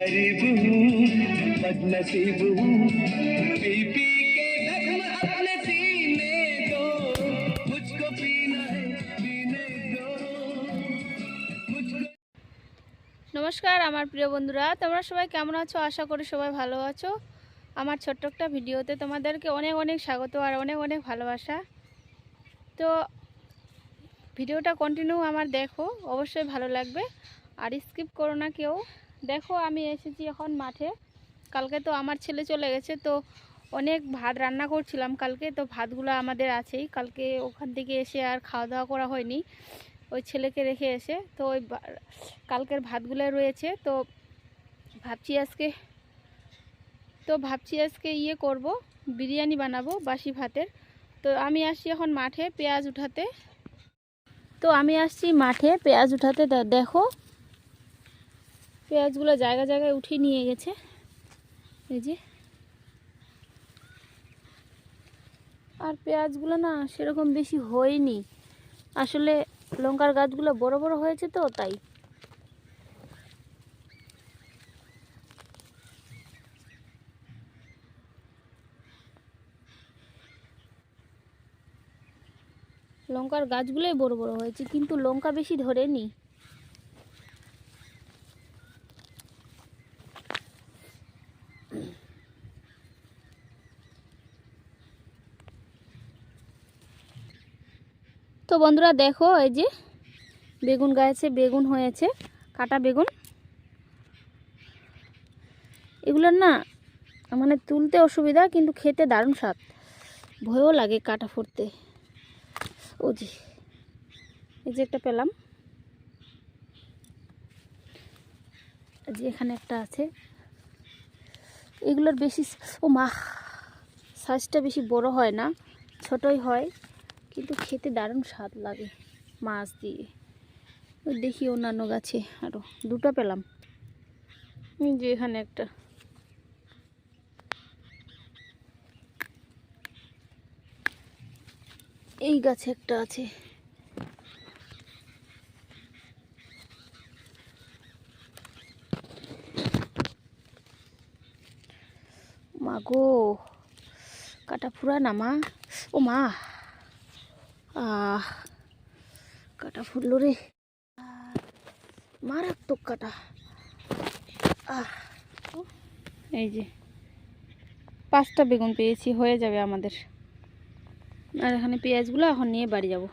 নমস্কার, আমার প্রিয় বন্ধুরা, তোমরা সবাই কেমন আছো? আশা করি সবাই ভালো আছো। আমার ছোট্ট একটা ভিডিওতে তোমাদেরকে অনেক অনেক স্বাগত আর অনেক অনেক ভালোবাসা। তো ভিডিওটা কন্টিনিউ আমার দেখো, অবশ্যই ভালো লাগবে। আর স্কিপ করো না কেউ। দেখো, আমি এসেছি এখন মাঠে। কালকে তো আমার ছেলে চলে গেছে, তো অনেক ভাত রান্না করছিলাম কালকে, তো ভাতগুলো আমাদের আছেই। কালকে ওখান থেকে এসে আর খাওয়া দাওয়া করা হয়নি, ওই ছেলেকে রেখে এসে। তো ওই কালকের ভাতগুলো রয়েছে, তো ভাবছি আজকে, তো ভাবছি আজকে ইয়ে করব, বিরিয়ানি বানাবো বাসি ভাতের। তো আমি আসছি এখন মাঠে পেঁয়াজ উঠাতে। তো আমি আসছি মাঠে পেঁয়াজ উঠাতে দেখো। পেঁয়াজগুলো জায়গা জায়গায় উঠিয়ে নিয়ে গেছে। এই যে। আর পেঁয়াজগুলো না সেরকম বেশি হয়নি। আসলে লঙ্কার গাছগুলো বড় বড় হয়েছে তো, তাই। লঙ্কার গাছগুলোই বড় বড় হয়েছে, কিন্তু লঙ্কা বেশি ধরেনি। বন্ধুরা দেখো, এই যে বেগুন গাছে বেগুন হয়েছে, কাটা বেগুন। এগুলোর না মানে তুলতে অসুবিধা, কিন্তু খেতে দারুণ স্বাদ। ভয়ও লাগে কাটা ফুটতে। ও যে এই যে একটা পেলাম। যে এখানে একটা আছে। এগুলোর বেশি ও মা সাইজটা বেশি বড় হয় না, ছোটই হয়। কিন্তু খেতে দারুণ স্বাদ লাগে মাছ দিয়ে। দেখি অন্যান্য গাছে আরও দুটো পেলাম। যে এখানে একটা। এই গাছে একটা আছে। মা গো, কাটা ফুরা না মা? ও মা কাটা ফুটলো রে। মারাত্মক কাটা। এই যে, পাঁচটা বেগুন পেয়েছি, হয়ে যাবে আমাদের। আর এখানে পেঁয়াজগুলো এখন নিয়ে বাড়ি যাব।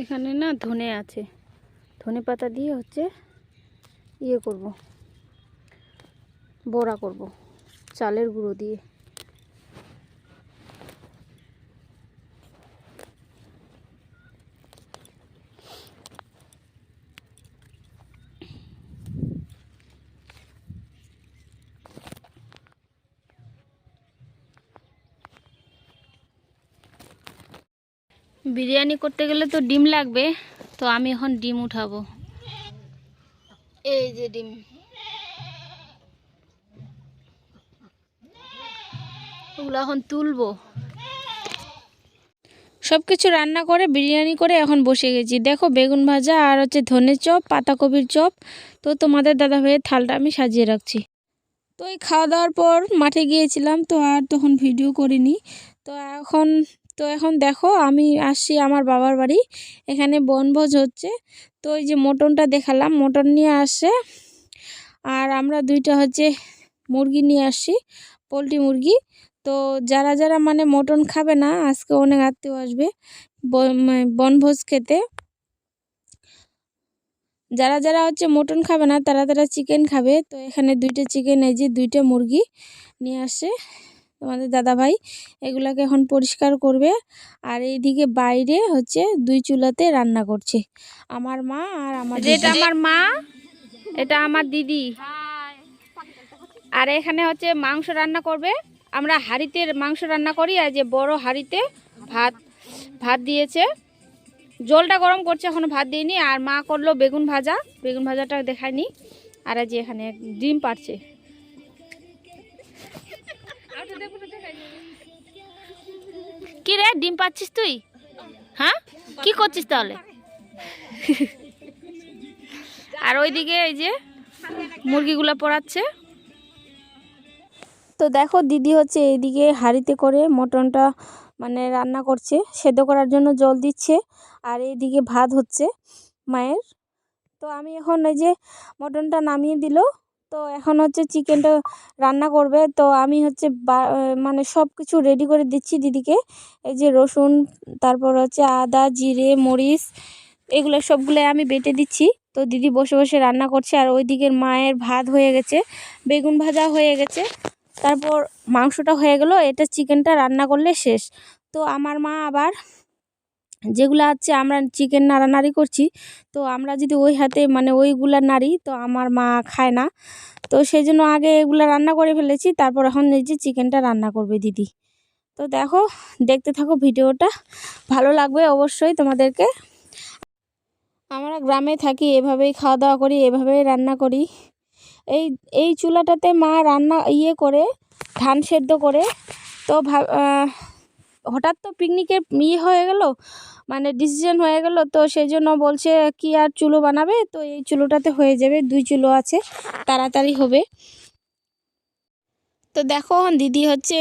এখানে না ধনে আছে। ধনে পাতা দিয়ে হচ্ছে ইয়ে করব, বড়া করব। চালের গুঁড়ো দিয়ে। বিরিয়ানি করতে গেলে তো ডিম লাগবে, তো আমি এখন ডিম উঠাবো। এই যে ডিম। ওগুলো এখন তুলবো। সব কিছু রান্না করে, বিরিয়ানি করে এখন বসে গেছি। দেখো বেগুন ভাজা আর হচ্ছে ধনে চপ, পাতাকপির চপ। তো তোমাদের দাদা ভাইয়ের থালটা আমি সাজিয়ে রাখছি। তো এই খাওয়া দাওয়ার পর মাঠে গিয়েছিলাম, তো আর তখন ভিডিও করিনি। তো এখন তো এখন দেখো আমি আসছি আমার বাবার বাড়ি। এখানে বনভোজ হচ্ছে। তো ওই যে মটনটা দেখালাম, মটন নিয়ে আসছে। আর আমরা দুইটা হচ্ছে মুরগি নিয়ে আসছি, পোলট্রি মুরগি। তো যারা যারা মানে মটন খাবে না আজকে অনেক আত্মীয় আসবে মানে বনভোজ খেতে। যারা যারা হচ্ছে মটন খাবে না তারা তারা চিকেন খাবে। তো এখানে দুইটা চিকেন এই যে দুইটা মুরগি নিয়ে আসে আমাদের দাদা ভাই এগুলাকে এখন পরিষ্কার করবে। আর এইদিকে বাইরে হচ্ছে দুই চুলাতে রান্না করছে। আমার মা আর আমার এটা আমার মা এটা আমার দিদি। আর এখানে হচ্ছে মাংস রান্না করবে। আমরা হাঁড়িতে মাংস রান্না করি আর যে বড় হাঁড়িতে ভাত ভাত দিয়েছে। জলটা গরম করছে, এখনও ভাত দিইনি। আর মা করল বেগুন ভাজা। বেগুন ভাজাটা দেখায়নি। আর যে এখানে ডিম পাড়ছে। কি রে, ডিম পাচ্ছিস তুই? হ্যাঁ? কি করছিস তাহলে? আর ওইদিকে এই যে মুরগিগুলো পড়াচ্ছে। তো দেখো দিদি হচ্ছে এইদিকে হাঁড়িতে করে মটনটা মানে রান্না করছে, সেদ্ধ করার জন্য জল দিচ্ছে আর এইদিকে ভাত হচ্ছে মায়ের। তো আমি এখন এই যে মটনটা নামিয়ে দিল, তো এখন হচ্ছে চিকেনটা রান্না করবে। তো আমি হচ্ছে মানে সব কিছু রেডি করে দিচ্ছি দিদিকে। এই যে রসুন, তারপর হচ্ছে আদা, জিরে, মরিচ, এগুলো সবগুলো আমি বেটে দিচ্ছি। তো দিদি বসে বসে রান্না করছে আর ওই দিকের মায়ের ভাত হয়ে গেছে, বেগুন ভাজা হয়ে গেছে। তারপর মাংসটা হয়ে গেল, এটা চিকেনটা রান্না করলে শেষ। তো আমার মা আবার যেগুলো আছে আমরা চিকেন নাড়ানাড়ি করছি, তো আমরা যদি ওই হাতে মানে ওইগুলা নাড়ি তো আমার মা খায় না। তো সেই জন্য আগে এগুলো রান্না করে ফেলেছি, তারপর এখন এই যে চিকেনটা রান্না করবে দিদি। তো দেখো, দেখতে থাকো ভিডিওটা, ভালো লাগবে অবশ্যই তোমাদেরকে। আমরা গ্রামে থাকি, এভাবেই খাওয়া দাওয়া করি, এভাবেই রান্না করি। এই এই চুলাটাতে মা রান্না ইয়ে করে, ধান সেদ্ধ করে। তো হঠাৎ তো পিকনিকের ইয়ে হয়ে গেল মানে ডিসিশন হয়ে গেল। তো সেই জন্য বলছে, কি আর চুলো বানাবে? তো এই চুলোটাতে হয়ে যাবে, দুই চুলো আছে, তাড়াতাড়ি হবে। তো দেখো, দিদি হচ্ছে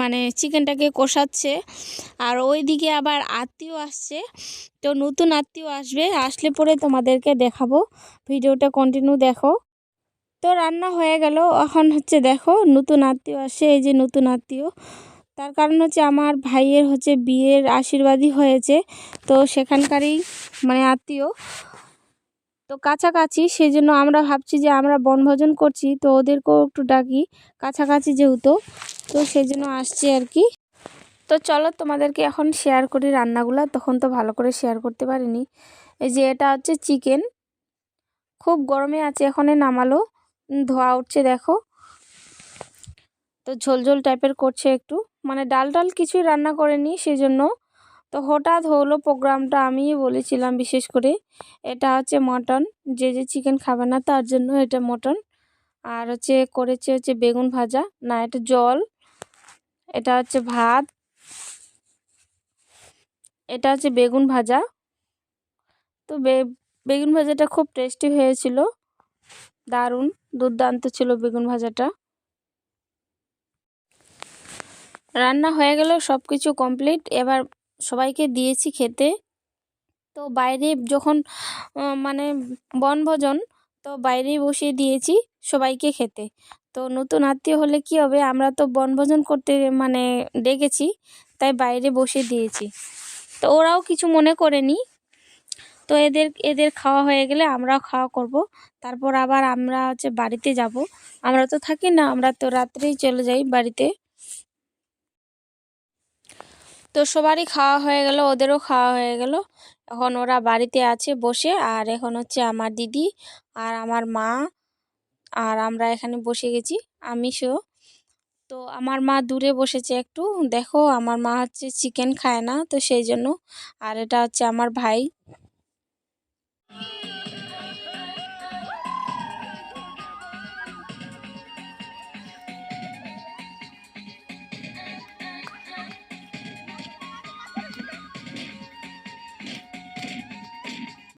মানে চিকেনটাকে কষাচ্ছে। আর ওই দিকে আবার আত্মীয় আসছে। তো নতুন আত্মীয় আসবে, আসলে পরে তোমাদেরকে দেখাবো। ভিডিওটা কন্টিনিউ দেখো। তো রান্না হয়ে গেল। এখন হচ্ছে দেখো, নতুন আত্মীয় আসে, এই যে নতুন আত্মীয়। তার কারণ হচ্ছে আমার ভাইয়ের হচ্ছে বিয়ের আশীর্বাদই হয়েছে। তো সেখানকারই মানে আত্মীয়। তো কাছাকাছি সেই জন্য আমরা ভাবছি যে আমরা বনভোজন করছি, তো ওদেরকেও একটু ডাকি, কাছাকাছি যেহেতু। তো সেই জন্য আসছে আর কি। তো চলো তোমাদেরকে এখন শেয়ার করি রান্নাগুলো, তখন তো ভালো করে শেয়ার করতে পারিনি। এই যে এটা হচ্ছে চিকেন খুব গরমে আছে এখনই নামালো। ধোয়া উঠছে, দেখো। তো ঝোল ঝোল টাইপের করছে একটু। মানে ডাল ডাল কিছুই রান্না করেনি সেই জন্য তো হঠাৎ হলো প্রোগ্রামটা আমিই বলেছিলাম বিশেষ করে। এটা হচ্ছে মটন। যে যে চিকেন খাবে না, তার জন্য এটা মটন। আর হচ্ছে করেছে হচ্ছে বেগুন ভাজা। না, এটা জল। এটা হচ্ছে ভাত। এটা হচ্ছে বেগুন ভাজা। তো বেগুন ভাজাটা খুব টেস্টি হয়েছিল। দারুণ, দুর্দান্ত ছিল বেগুন ভাজাটা। রান্না হয়ে গেল সব কিছু কমপ্লিট এবার সবাইকে দিয়েছি খেতে। তো বাইরে যখন মানে বনভোজন, তো বাইরেই বসিয়ে দিয়েছি সবাইকে খেতে। তো নতুন আত্মীয় হলে কি হবে, আমরা তো বনভোজন করতে মানে ডেকেছি, তাই বাইরে বসে দিয়েছি। তো ওরাও কিছু মনে করেনি তো এদের এদের খাওয়া হয়ে গেলে আমরাও খাওয়া করব। তারপর আবার আমরা হচ্ছে বাড়িতে যাব। আমরা তো থাকি না, আমরা তো রাত্রেই চলে যাই বাড়িতে। তো সবারই খাওয়া হয়ে গেল, ওদেরও খাওয়া হয়ে গেল। এখন ওরা বাড়িতে আছে বসে, আর এখন হচ্ছে আমার দিদি আর আমার মা আর আমরা এখানে বসে গেছি, আমি, সো তো আমার মা দূরে বসেছে একটু, দেখো আমার মা হচ্ছে চিকেন খায় না, তো সেই জন্য। আর এটা হচ্ছে আমার ভাই।